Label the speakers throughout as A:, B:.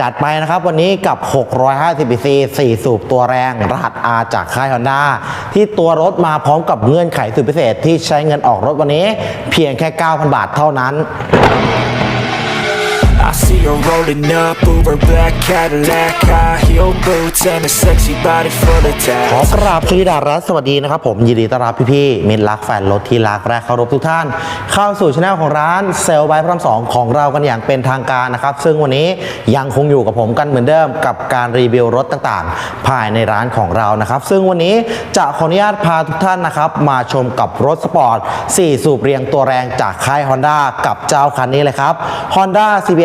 A: จัดไปนะครับวันนี้กับ 650 cc 4 สูบตัวแรง รหัส R จากค่าย Honda ที่ตัวรถมาพร้อมกับเงื่อนไขสุดพิเศษที่ใช้เงินออกรถวันนี้ เพียงแค่ 9,000 บาทเท่านั้น
B: I see her rolling up, Uber black Cadillac High heel boots and a sexy body full of
A: ขอ
B: tats
A: กราบสวัสดีดารัสสวัสดีนะครับผมยินดีต้อนรับพี่ๆมิตรรักแฟนรถที่รักและเคารพทุกท่าน เข้าสู่ช anel ของร้านเซลล์ไบพระรามสองของเรากันอย่างเป็นทางการนะครับ ซึ่งวันนี้ยังคงอยู่กับผมกันเหมือนเดิมกับการรีวิวรถต่างๆ ภายในร้านของเรานะครับ ซึ่งวันนี้จะขออนุญาตพาทุกท่านนะครับ มาชมกับรถสปอร์ต4สูบเรียงตัวแรงจากค่าย Honda กับเจ้าคันนี้เลยครับ Honda CBR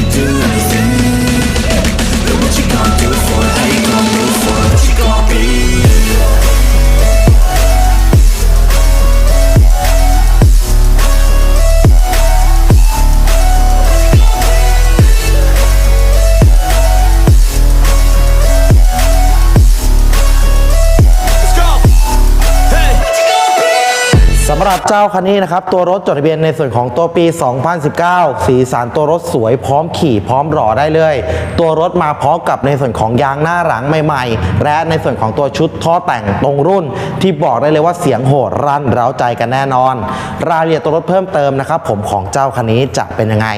B: could do
A: เจ้าคันนี้นะครับ ตัวรถจดทะเบียนในส่วนของตัวปี 2019 สีสันตัวรถสวยพร้อมขี่พร้อมรอได้เลย ตัวรถมาพร้อมกับในส่วนของยางหน้าหลังใหม่ๆ และในส่วนของตัวชุดท่อแต่งตรงรุ่น ที่บอกได้เลยว่าเสียงโหดรั่นเร้าใจกันแน่นอน รายละเอียดตัวรถเพิ่มเติมนะครับผมของเจ้าคันนี้จะเป็นยังไง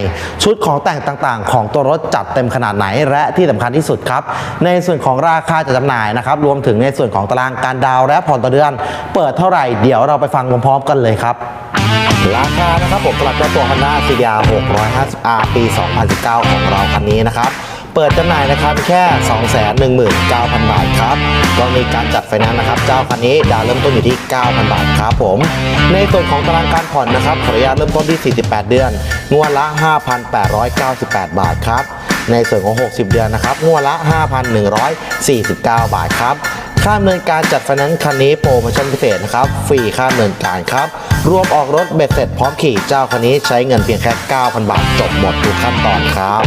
A: ชุดของแต่งต่างๆ ของตัวรถจัดเต็มขนาดไหนและที่สำคัญที่สุดครับ ในส่วนของราคาจัดจำหน่ายนะครับรวมถึงในส่วนของตารางการดาวน์และผ่อนต่อเดือน เปิดเท่าไหร่เดี๋ยวเราไปฟังพร้อมๆกันเลยครับ ราคานะครับผมสำหรับเจ้าตัว Honda CBR 650R ปี 2019 ของเราคันนี้นะครับ เปิดจำหน่ายนะครับแค่ 219,000 บาทครับก็มีการจัดไฟแนนซ์นะครับ เจ้าคันนี้ดาวเริ่มต้นอยู่ที่ 9,000 บาทครับผม ในส่วนของตารางการผ่อนนะครับขออนุญาตเริ่มต้นที่ 48 เดือน งวดละ 5,898 บาทครับในส่วนของ 60 เดือนนะครับ งวดละ 5,149 บาทครับ ค่าดำเนินการจัดไฟแนนซ์คันนี้โปรโมชั่นพิเศษนะครับ ฟรีค่าดำเนินการครับ รวมออกรถเบ็ดเสร็จพร้อมขี่เจ้าคันนี้ใช้เงินเพียงแค่ 9,000 บาทจบหมดทุกขั้นตอนครับ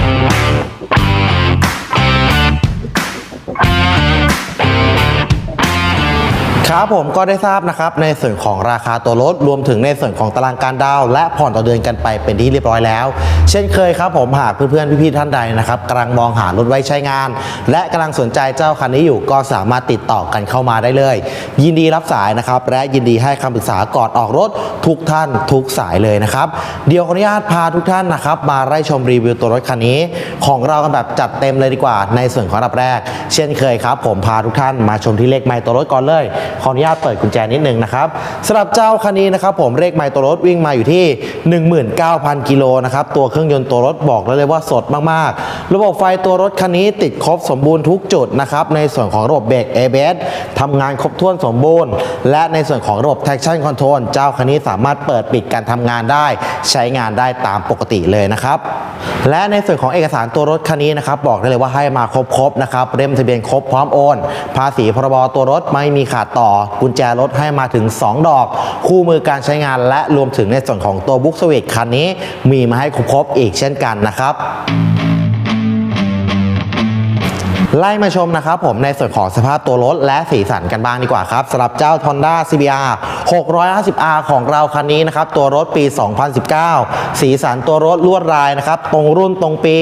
A: ครับผมก็ได้ทราบนะครับในส่วนของราคาตัวรถรวมถึงในส่วนของตารางการดาว และผ่อนต่อเดือนกันไปเป็นที่เรียบร้อยแล้ว เช่นเคยครับผมหากเพื่อนๆพี่ๆท่านใดนะครับกำลังมองหารถไว้ใช้งาน และกำลังสนใจเจ้าคันนี้อยู่ก็สามารถติดต่อกันเข้ามาได้เลย ยินดีรับสายนะครับและยินดีให้คำปรึกษาก่อนออกรถทุกท่านทุกสายเลยนะครับเดี๋ยวขออนุญาตพาทุกท่านนะครับมาไล่ชมรีวิวตัวรถคันนี้ ของเรากันแบบจัดเต็มเลยดีกว่าในส่วนของอันดับแรก เช่นเคยครับ ผมพาทุกท่านมาชมที่เลขไมล์ตัวรถก่อนเลยขออนุญาตเปิดกุญแจนิดนึงนะครับสำหรับเจ้าคันนี้นะครับผมเลขไมล์ตัวรถวิ่งมาอยู่ที่ 19,000 กิโลนะครับตัวเครื่องยนต์ตัวรถบอกได้เลยว่าสดมากๆ ระบบไฟตัวรถคันนี้ติดครบสมบูรณ์ทุกจุดนะครับในส่วนของระบบเบรก ABS ทำงานครบถ้วนสมบูรณ์ และในส่วนของระบบ traction control เจ้าคันนี้สามารถเปิดปิดการทำงานได้ ใช้งานได้ตามปกติเลยนะครับและในส่วนของเอกสารตัวรถคันนี้นะครับบอกได้เลยว่าให้มาครบๆนะครับเล่มทะเบียนครบพร้อมโอน ภาษีพรบตัวรถไม่มีขาดต่อกุญแจรถให้มาถึง 2 ดอก คู่มือการใช้งานและรวมถึงในส่วนของตัวบุ๊กสวิตคันนี้ มีมาให้ครบๆอีกเช่นกันนะครับ ไล่มาชมนะครับผมในส่วนของสภาพตัวรถและสีสันกันบ้างดีกว่าครับสำหรับเจ้า Honda CBR 650R ของเราคันนี้นะครับตัวรถปี 2019 สีสันตัวรถลวดลายนะครับตรงรุ่นตรงปี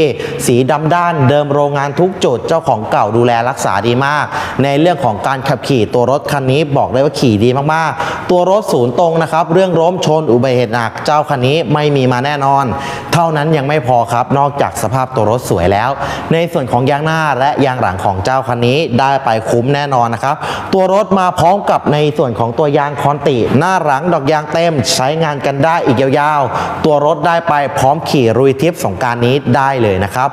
A: สีดำด้านเดิมโรงงานทุกจุดเจ้าของเก่าดูแลรักษาดีมาก ในเรื่องของการขับขี่ตัวรถคันนี้บอกเลยว่าขี่ดีมากๆ ตัวรถศูนย์ตรงนะครับเรื่องล้มชนอุบัติเหตุหนักเจ้าคันนี้ไม่มีมาแน่นอน เท่านั้นยังไม่พอครับนอกจากสภาพตัวรถสวยแล้ว ในส่วนของยางหน้าและยางหลังของเจ้าคันนี้ได้ไปคุ้มแน่นอนนะครับ ตัวรถมาพร้อมกับในส่วนของตัวยางคอนติหน้าหลังดอกยางเต็มใช้งานกันได้อีกยาวๆ ตัวรถได้ไปพร้อมขี่รุยทิพย์สงการนี้ได้เลยนะครับ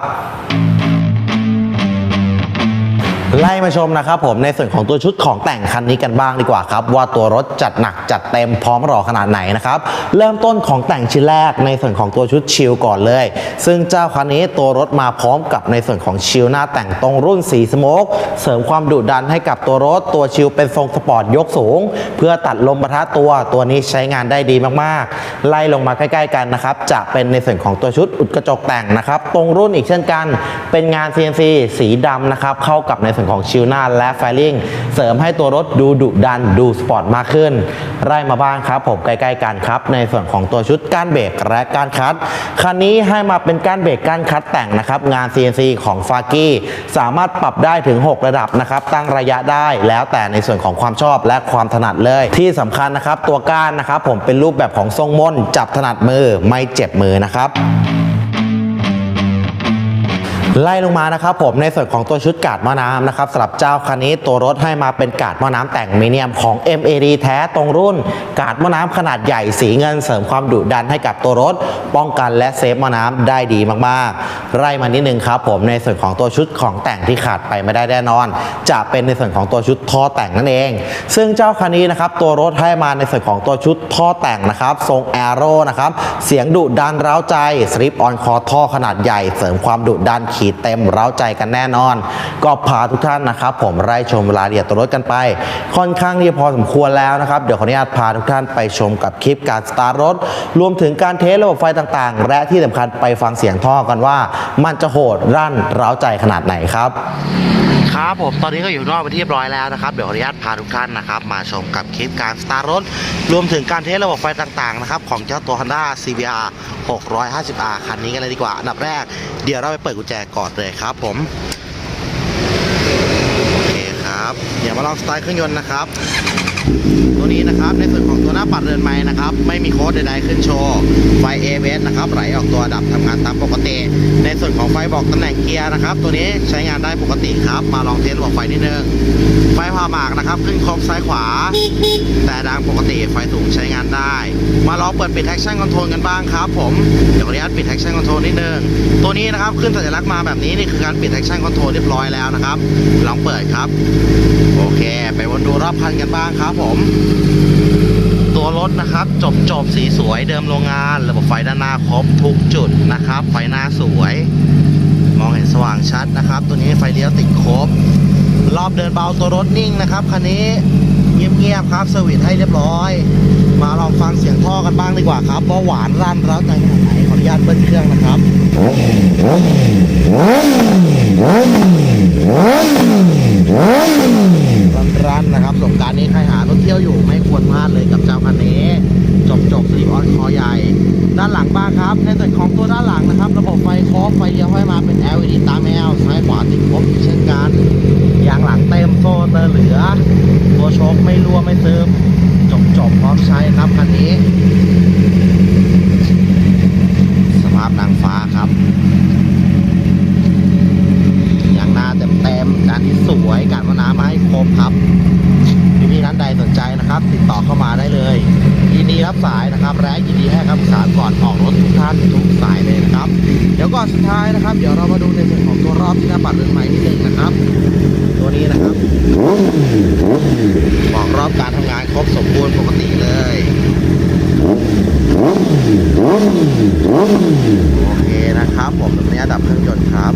A: ไล่มาชมนะครับผมในส่วนของตัวชุดของแต่งคันนี้กันบ้างดีกว่าครับ ว่าตัวรถจัดหนักจัดเต็มพร้อมรอขนาดไหนนะครับเริ่มต้นของแต่งชิ้นแรกในส่วนของตัวชุดชิลก่อนเลย ซึ่งเจ้าคันนี้ตัวรถมาพร้อมกับในส่วนของชิลหน้าแต่งตรงรุ่นสีสโมกเสริมความดุดันให้กับตัวรถตัวชิลเป็นทรงสปอร์ตยกสูง เพื่อตัดลมปะทะตัวตัวนี้ใช้งานได้ดีมากๆ ไล่ลงมาใกล้ ๆ กันนะครับจะเป็นในส่วนของตัวชุดอุดกระจกแต่งนะครับตรงรุ่นอีกเช่นกัน เป็นงาน CNC สีดำนะครับเข้ากับในส่วนของชิลหน้าและไฟลิ่งเสริมให้ตัวรถดูดุดันดูสปอร์ตมากขึ้น ไล่มาบ้างครับผมใกล้ๆกันครับ ในส่วนของตัวชุดก้านเบรกและก้านคัดคันนี้ให้มาเป็นก้านเบรกก้านคัดแต่งนะครับ งาน CNC ของฟากี้สามารถปรับได้ถึง 6 ระดับนะครับ ตั้งระยะได้แล้วแต่ในส่วนของความชอบและความถนัดเลย ที่สำคัญนะครับ ตัวก้านนะครับ ผมเป็นรูปแบบของทรงม่นจับถนัดมือไม่เจ็บมือนะครับ ไล่ลงมานะครับผมในส่วนของตัวชุดกาดม้อน้ำนะครับสำหรับเจ้าคันนี้ตัวรถให้มาเป็นกาดม้อน้ำแต่งมิเนียมของ MAD แท้ตรงรุ่น กาดม้อน้ำขนาดใหญ่สีเงินเสริมความดุดันให้กับตัวรถ ป้องกันและเซฟม้อน้ำได้ดีมากๆ ไล่มานิดนึงครับผมในส่วนของตัวชุดของแต่งที่ขาดไปไม่ได้แน่นอน จะเป็นในส่วนของตัวชุดท่อแต่งนั่นเอง ซึ่งเจ้าคันนี้นะครับตัวรถให้มาในส่วนของตัวชุดท่อแต่งนะครับทรงแอโร่นะครับเสียงดุดันเร้าใจสลิปออนคอท่อขนาดใหญ่เสริมความดุดันขีดเต็มเร้าใจกันแน่นอน ก็พาทุกท่านนะครับ ผมไล่ชมรายละเอียดตัวรถกันไป ค่อนข้างที่พอสมควรแล้วนะครับ เดี๋ยวขออนุญาตพาทุกท่านไปชมกับคลิปการสตาร์ทรถ รวมถึงการเทสระบบไฟต่างๆ และที่สำคัญไปฟังเสียงท่อกันว่า มันจะโหดรั่นเร้าใจขนาดไหนครับ ครับผมตอนนี้ก็อยู่นอกไปนที่เรียบร้อยแล้วนะครับเดี๋ยวขออนุญาตพาทุกท่านนะครับมาชมกับคลิปการสตาร์ทรถ รวมถึงการเทสระบบไฟต่างๆนะครับของเจ้าตัว Honda CBR 650R คันนี้กันเลยดีกว่าอันดับแรกเดี๋ยวเราไปเปิดกุญแจก่อนเลยครับผมโอเคครับเดี๋ยวมาลองสตาร์ทเครื่องยนต์นะครับ ตัวนี้นะครับในส่วนของตัวหน้าปัดเรือนไม้นะครับ ไม่มีโค้ดใดๆขึ้นโชว์ไฟ ABS นะครับไหลออกตัวดับทำงานตามปกติ ในส่วนของไฟบอกตำแหน่งเกียร์นะครับ ตัวนี้ใช้งานได้ปกติครับมาลองเทสระบบไฟนิดนึง ไฟผ่าหมากนะครับ ขึ้นครบซ้ายขวา แต่ดังปกติไฟสูงใช้งานได้ มาลองเปิดปิด traction control กันบ้างครับผมเดี๋ยวขออนุญาตปิด traction control นิดนึงตัวนี้นะครับขึ้นสัญลักษณ์มาแบบนี้นี่คือการปิด traction control เรียบร้อยแล้วนะครับ ลองเปิดครับ โอเค ไปวนดูรอบคันกันบ้างครับ ผมตัวรถนะครับจบจบสีสวยเดิมโรงงาน ระบบไฟด้านหน้าครบทุกจุดนะครับ ไฟหน้าสวย มองเห็นสว่างชัดนะครับ ตัวนี้ไฟเลี้ยวติดครบ รอบเดินเบาตัวรถนิ่งนะครับคันนี้เงียบๆครับเซอร์วิสให้เรียบร้อย มาลองฟังเสียงท่อกันบ้างดีกว่าครับว่าหวานรั่นร้าใจขนาดไหนขออนุญาตเบิ้ลเครื่องนะครับรันนะครับสงการนี้ใครหารถเที่ยวอยู่ไม่ควรพลาดเลยกับเจ้าคันนี้ จบจบสีออนคอใหญ่ ด้านหลังบ้างครับ ในส่วนของตัวด้านหลังนะครับ ระบบไฟครบไฟเลี้ยวให้มาเป็น LED ตามแมวซ้ายขวาติดครบเช่นกันางหลังเต็มโซ่เตอร์เหลือ ตัวโชคไม่รั่วไม่ซึมจบจบพร้อมใช้ครับคันนี้ สภาพนางฟ้าครับยางหน้าเต็มๆการที่สวยการมาน้ำมาให้ครบครับพี่ๆท่านใดสนใจนะครับ ติดต่อเข้ามาได้เลยยินดีรับสายนะครับและยินดีให้คำปรึกษาก่อนออกรถทุกท่านทุกสายเลยนะครับ เดี๋ยวก่อนสุดท้ายนะครับ เดี๋ยวเรามาดูในส่วนของตัวรอบที่หน้าปัดเรือนใหม่นิดนึงนะครับ ตัวนี้นะครับบอกรอบการทำงานครบสมบูรณ์ปกติเลย โอเคนะครับ ผมตรงนี้ดับเครื่องยนต์ครับ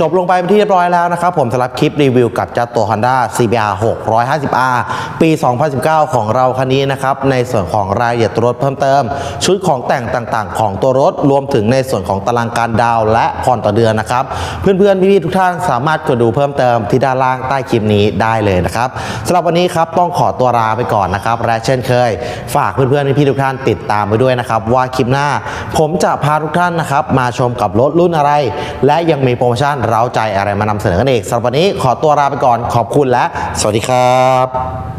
A: จบลงไปเป็นที่เรียบร้อยแล้วนะครับผมสำหรับคลิปรีวิวกับเจ้าตัว Honda CBR 650R ปี 2019 ของเราคันนี้นะครับในส่วนของรายละเอียดรถเพิ่มเติม ชุดของแต่งต่างๆ ของตัวรถรวมถึงในส่วนของตารางการดาวน์และผ่อนต่อเดือนนะครับเพื่อนๆพี่ๆทุกท่านสามารถกดดูเพิ่มเติมที่ด้านล่างใต้คลิปนี้ได้เลยนะครับสำหรับวันนี้ครับต้องขอตัวลาไปก่อนนะครับและเช่นเคย ฝากเพื่อนๆพี่ๆทุกท่านติดตามไปด้วยนะครับว่าคลิปหน้า ผมจะพาทุกท่านนะครับมาชมกับรถรุ่นอะไร และยังมีโปรโมชั่นเร้าใจอะไรมานำเสนอกันอีกสำหรับวันนี้ขอตัวลาไปก่อนขอบคุณและ สวัสดีครับ